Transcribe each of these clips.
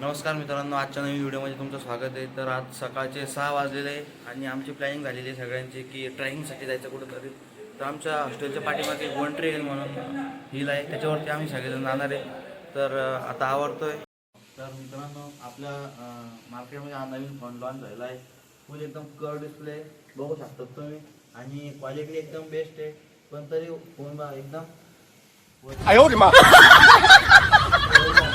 नमस्कार मित्रांनो आजच्या नवीन व्हिडिओमध्ये तुमचं स्वागत आहे. तर आज सकाळचे सहा वाजलेले आहे आणि आमची प्लॅनिंग झालेली आहे सगळ्यांची की ट्रॅकिंगसाठी जायचं कुठंतरी. तर आमच्या हॉस्टेलच्या पाठीमागे वन ट्रेल म्हणून हिल आहे. त्याच्यावरती आम्ही सगळेजण जाणार आहे. तर आता आवडतो आहे तर मित्रांनो आपल्या मार्केटमध्ये हा नवीन फोन लॉन्च झालेला आहे. फुल एकदम कर डिस्प्ले बघू शकतो तुम्ही. आणि क्वालिटी एकदम बेस्ट आहे. पण तरी फोन एकदम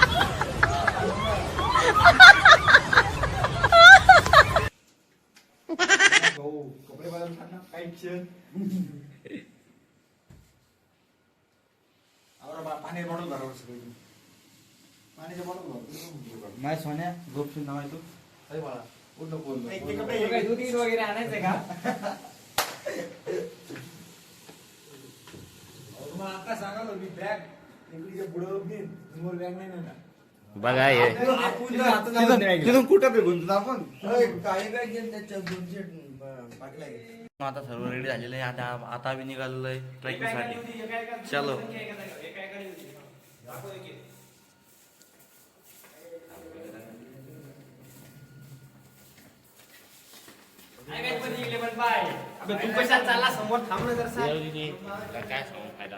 कपडे बदल काही पाणी बॉटल भरावं पाण्याच्या बॉटल नाही सोन्या गोपची नाव आहे तू? अरे बाळा उठ नको बोल. कपडे दूध वगैरे आणायचंय का? तुम्हाला आता सांगालो मी बॅग इकडे पुढं मी समोर बॅग नाही ना बघा हे. तिथून तिथून कुठं फेकून आपण. काय काय गेलं त्याच्यात दोनशे पाटल्या आता सर्व रेडी झालेलं आहे. आता आता आम्ही निघालेलो आहे ट्रेकिंगसाठी. चलो. अबे तू कशात चालला? समोर थांबलं जर काय सांगू फायदा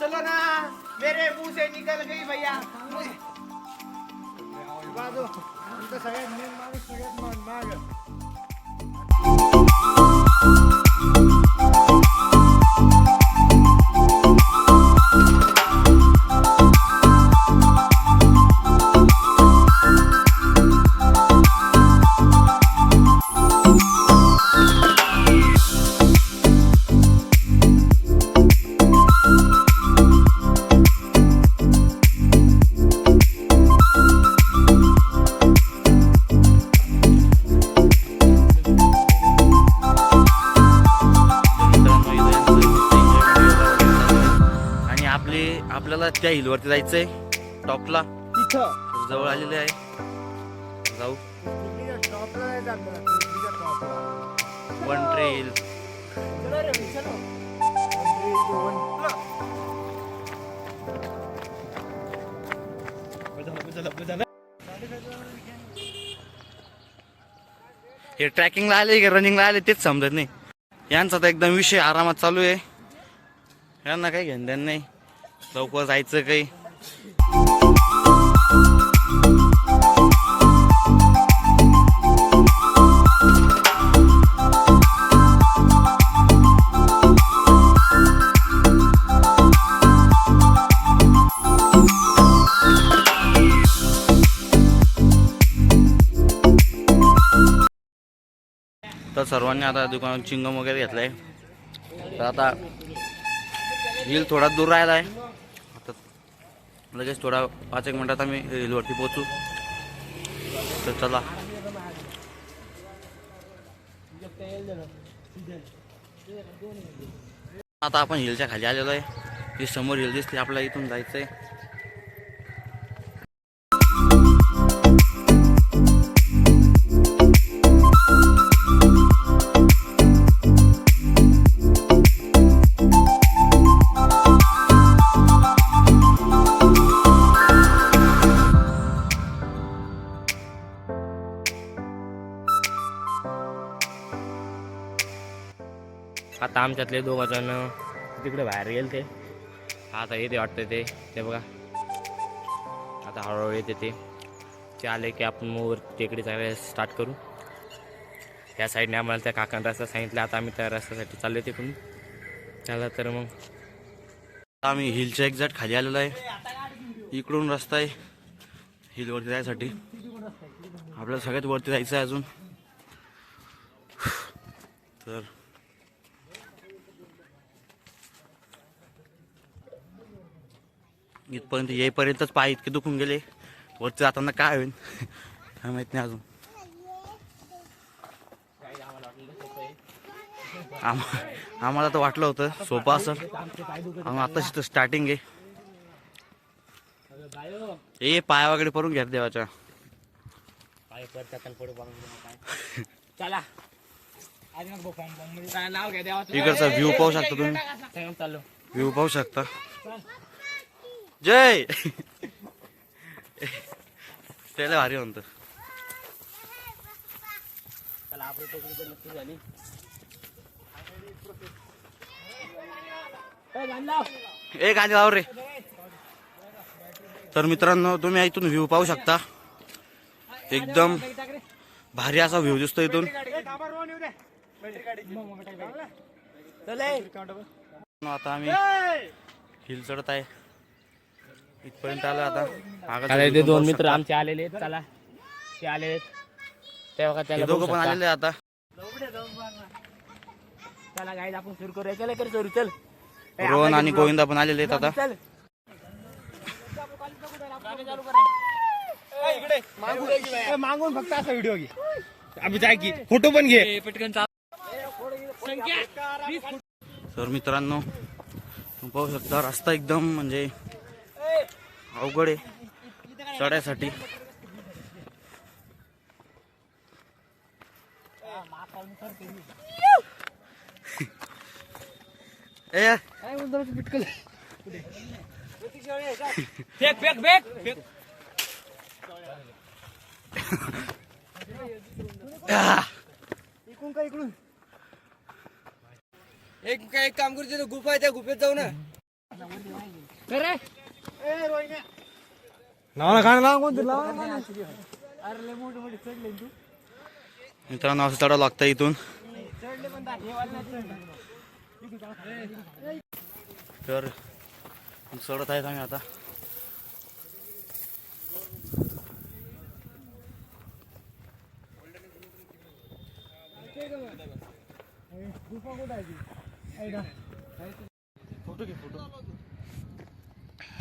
चलो ना मेरे मुंह से निकल गई भैया। बाजू सगळ्यात मेन माणूस सगळ्यात माग त्या हिलवरती जायचंय. टॉपला. जवळ आलेले आहे. जाऊ. वन ट्रेल. हे ट्रॅकिंगला आले की? रनिंगला आले तेच समजत नाही. यांचा तर एकदम विषय आरामात चालू आहे. यांना काही घेणं नाही. लवकर जायचं काही? तर सर्वांनी आता दुकानात चिंगम वगैरे घेतलाय. तर आता हिल थोडा दूर राहिला आहे लगेच थोडा पाच एक मिनटात आम्ही हिलवरती पोहोचू. तर चला. आता आपण हिलच्या खाली आलेलो आहे. ती समोर हिल दिसते आपल्याला इथून जायचंय. आता आमच्यातले दोघं जण तिकडे बाहेर गेले ते. आता येते वाटतं ते. ते बघा. आता हळूहळू येते ते. ते आले की आपण मग वर टेकडी जायला स्टार्ट करू. त्या साईडने आम्हाला त्या काकांना रस्ता सांगितला. आता आम्ही त्या रस्त्यासाठी चाललो तिकडून. चला तर मग. आम्ही हिलच्या एक्झॅक्ट खाली आलेलो आहे. इकडून रस्ता आहे. हिलवरती जायसाठी. आपल्याला सगळ्यात वरती जायचं आहे अजून. तर इथपर्यंत येईपर्यंतच पाय इतके दुखून गेले. वरती जाताना काय होईल काय माहीत नाही अजून. आम आम्हाला तर वाटलं होतं. सोपं असेल. आम्ही आताच तर स्टार्टिंग आहे. ए पाया वगैरे पडून घ्या देवाच्या. इकडचा व्ह्यू पाहू शकता तुम्ही. व्ह्यू पाहू शकता. जय. त्याला भारी म्हणतो. चला आपली टेकडी तर नक्की झाली. ए गाडी लाव रे. तर मित्रांनो तुम्ही इथून व्ह्यू पाहू शकता. एकदम भारी असा व्ह्यू दिसतो इथून. आता आम्ही हिल चढत आहे. इथपर्यंत आलो आता. view इथे पण दोन मित्र. आमचे आलेले आहेत चला. ते आलेले आहेत. ते बघा हे त्याला दोघं बघू पण शकता. आलेले आता. चला गाईज आपण सुरू करूया. चला कर सुरू चल. ए, रोहन आणि गोविंदा पण आलेले आहेत आता. चल. मागून. फक्त असा व्हिडिओ घे. आम्ही जाय की. फोटो पण घे. तर मित्रांनो तुम्ही पाहू शकता रस्ता एकदम म्हणजे अवघड आहे. चढायसाठी. इकडून एक एक काम करू गुफा आहे त्या गुफेत जाऊ ना. नावाला गाणं लावा कोणतं? लावा. मित्रांनो असं चढावं लागतं इथून. तर चढत आहेत आम्ही आता. फोटो घे photo.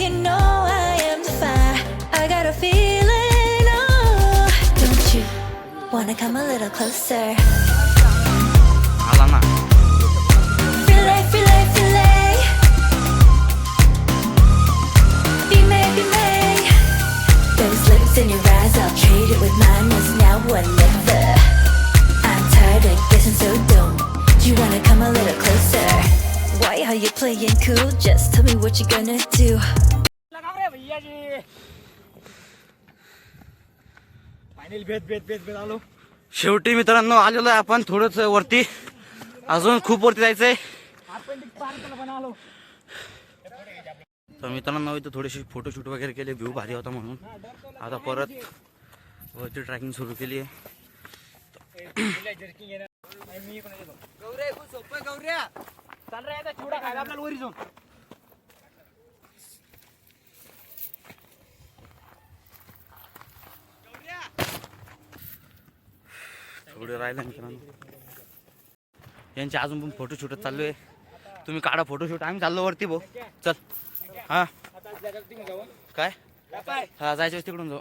you know I am the fire. I got a feeling, oh. Don't you wanna come a little closer? Alana. Filet, filet, filet. Be me, be me. Those lips in your eyes, I'll trade it with mine. Playing cool? Just tell me what you're gonna do. शेवटी मित्रांनो आलेलो आहे आपण थोडंच वरती. अजून खूप वरती जायचंय. तर मित्रांनो इथं थोडेसे फोटोशूट वगैरे केले. व्ह्यू भारी होता म्हणून. आता परत वरती ट्रॅकिंग सुरू केली आहे. गौऱ्या खूप सोपं गौऱ्या चाल रे आता चिवडा खायला आपल्याला वरी जाऊन. एवढे राहिले मित्रांनो. यांचे अजून पण फोटो शूटच चालू आहे तुम्ही काढा फोटो शूट आम्ही चाललो वरती भाऊ. चल. हा. काय? हा जायचं तिकडून जाऊ.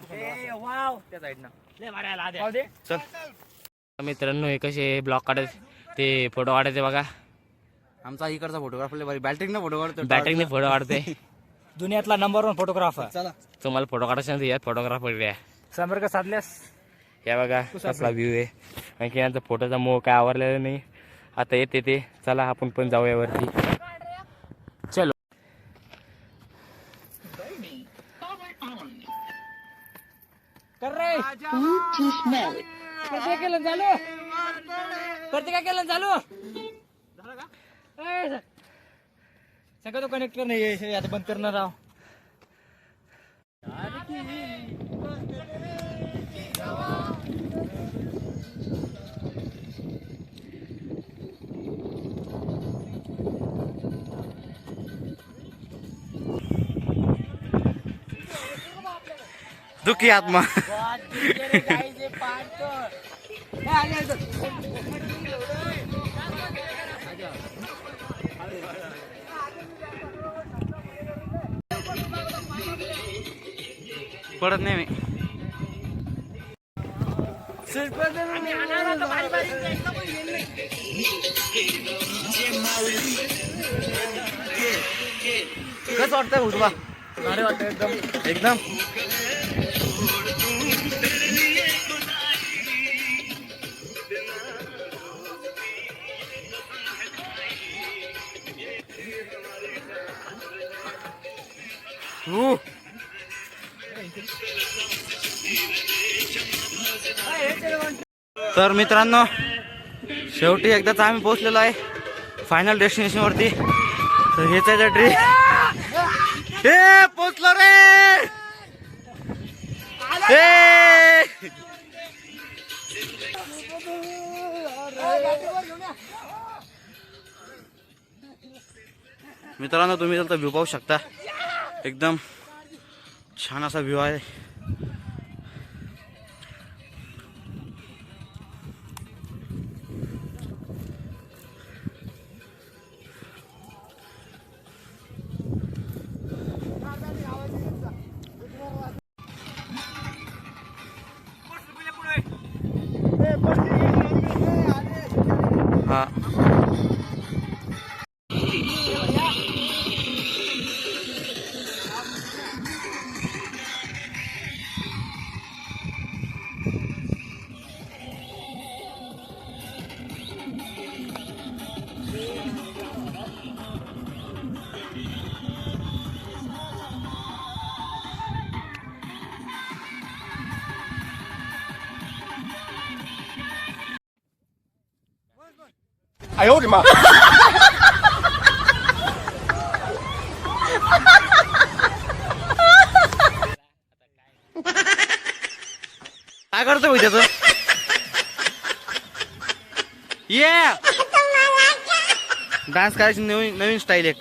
त्या साईडनं चल. मित्रांनो हे कसे ब्लॉक काढत ते फोटो काढायचे बघा. आमचा इकडचा फोटोग्राफर भारी. फोटो काढतो बॅटरीने फोटो काढते दुनियातला नंबर वन फोटोग्राफर चला. तुम्हाला फोटो काढायचा नाही या फोटोग्राफर द्या संपर्क साधल्यास या बघा कसला व्ह्यू आहे. आणखी यांचा फोटोचा मोह काय आवरलेला नाही. आता येते ते. चला आपण पण जाऊया वरती. चलो. केलं चालू? करते काय केलं चालू? सगळं तो कनेक्टर नाही आता बंद करणार राव दुखी आत्मा. पडत नाही मी. कसं वाटतंय तुला भारी वाटतं एकदम. एकदम? Woo. तर मित्रांनो शेवटी एकदाच आम्ही पोहोचलेलो आहे फायनल डेस्टिनेशन वरती. तर हेच आहे ट्री हे पोचलो रे! मित्रांनो तुम्ही तर व्ह्यू पाहू शकता. एकदम छान असा व्ह्यू आहे. 哎呦我的妈！” काय करतोय भाई त्याचं ये डान्स करायची नवीन नवीन स्टाईल एक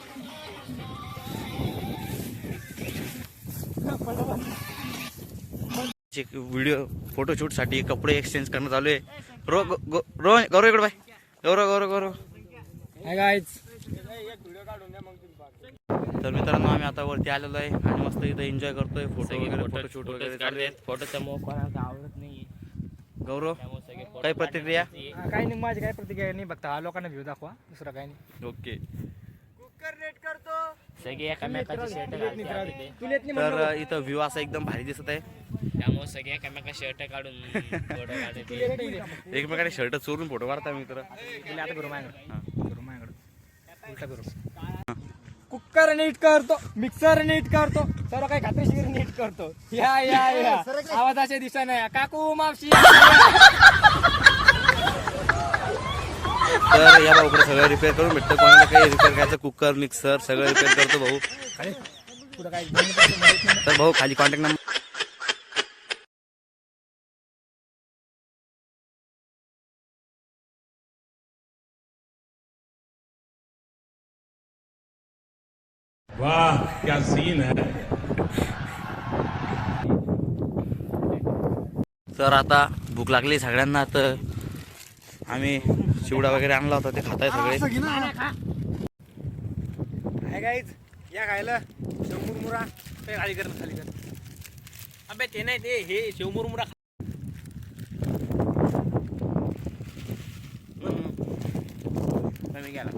व्हिडिओ फोटोशूट साठी कपडे एक्सचेंज करणं चालू आहे रो गो- गो- रो गौरव इकडे बाय गौरव गौरव गौरव. तर मित्रांनो आम्ही आता वरती आलेलो आहे आणि मस्त इथं एन्जॉय करतोय. फोटो वगैरे फोटोशूट वगैरे चालू आहे फोटोचा आवडत नाही गौरव काही प्रतिक्रिया? काही नाही माझी काही प्रतिक्रिया नाही बघता हा लोकांना व्ह्यू दाखवा दुसरं काही नाही. ओके. तर इथं व्ह्यू असा एकदम भारी दिसत आहे. त्यामुळे सगळे एकामेका शर्ट काढून फोटो काढते एकमेकाने शर्ट चोरून फोटो मारता मित्र आता करू माझ्याकडे करू माझ्याकडे उलटा करू कुकर नीट करतो मिक्सर नीट करतो सर्व काही खात्रीशीर नीट करतो. या या या. आवाजाच्या दिशा नाही. काकू मावशी. तर या भाऊकडे सगळं रिपेअर करून भेटतं. कोणाला काही रिपेअर करायचं कुकर मिक्सर सगळं रिपेअर करतो भाऊ. तर भाऊ खाली कॉन्टॅक्ट नंबर क्या सीन है तर आता भूक लागली सगळ्यांना तर आम्ही चिवडा वगैरे आणला होता ते खाताय सगळे. काय गाईच या खायला. शेवमुरमुरा ते खाली कर खाली कर. अबे ते नाही ते हे शेवमुरमुरा कमी गेला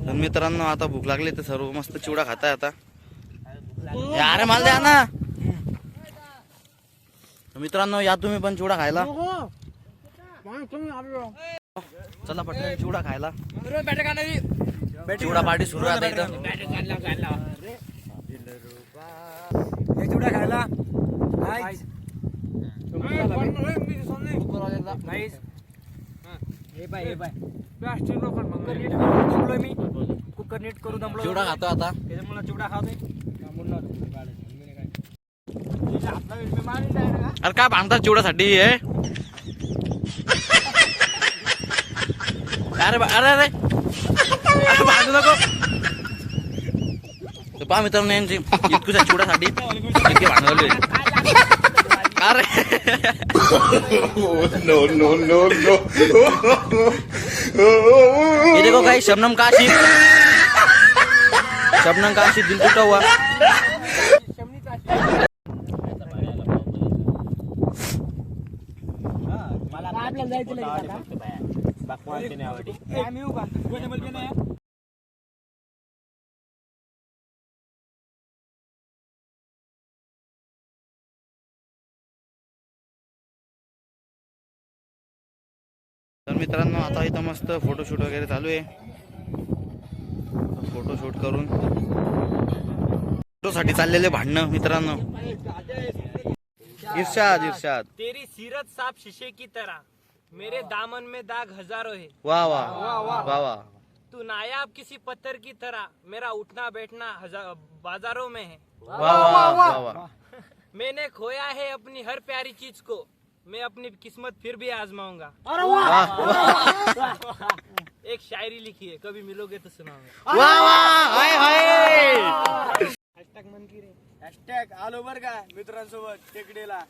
तर मित्रांनो आता भूक लागली तर सर्व मस्त चिवडा खाताय आता. अरे मला द्या ना तर मित्रांनो या तुम्ही पण चिवडा खायला. चला पटकन चिवडा खायला. चिवडा पार्टी सुरू आहे आता इथं. हे चिवडा खायला. हे पाय हे पाय. प्लास्टिक नीट करून दमलोय मी. कुकर नीट करून दमलो चिवडा खातो आता. त्याच्यामुळे चिवडा खातोय अरे काय बांधतात चिवड्यासाठी हे? अरे बा- अरे अरे. बांधू नको. तर पहा मित्रांनो यांची इतकुशा चिवड्यासाठी इतके भांडवले. अरे. नो नो नो नो ये देखो गाइस शबनम का आशिक शबनम का आशिक दिल टूटा हुआ आपल्याला जायचं मित्रांनो आता इथं मस्त फोटोशूट वगैरे चालू आहे. फोटोशूट करून. फोटोसाठी चाललेले भांडणं मित्रांनो. इर्षाद इर्षाद तेरी सीरत साफ शीशे की तरह। मेरे दामन में दाग हजारों है। वाह वाह वाह वाह तू नायाब किसी पत्थर की तरह मेरा उठना बैठना हजार बाजारों में है। वाह वाह वाह मैंने खोया है अपनी हर प्यारी चीज को। मैं अपनी किस्मत फिर भी आजमाऊंगा। एक शायरी लिखी है कभी मिलोगे तो सुनाऊंगा वाह वाह हाय हाय। हॅशटॅग मन की आलो बर का मित्रांसोबत टेकडीला।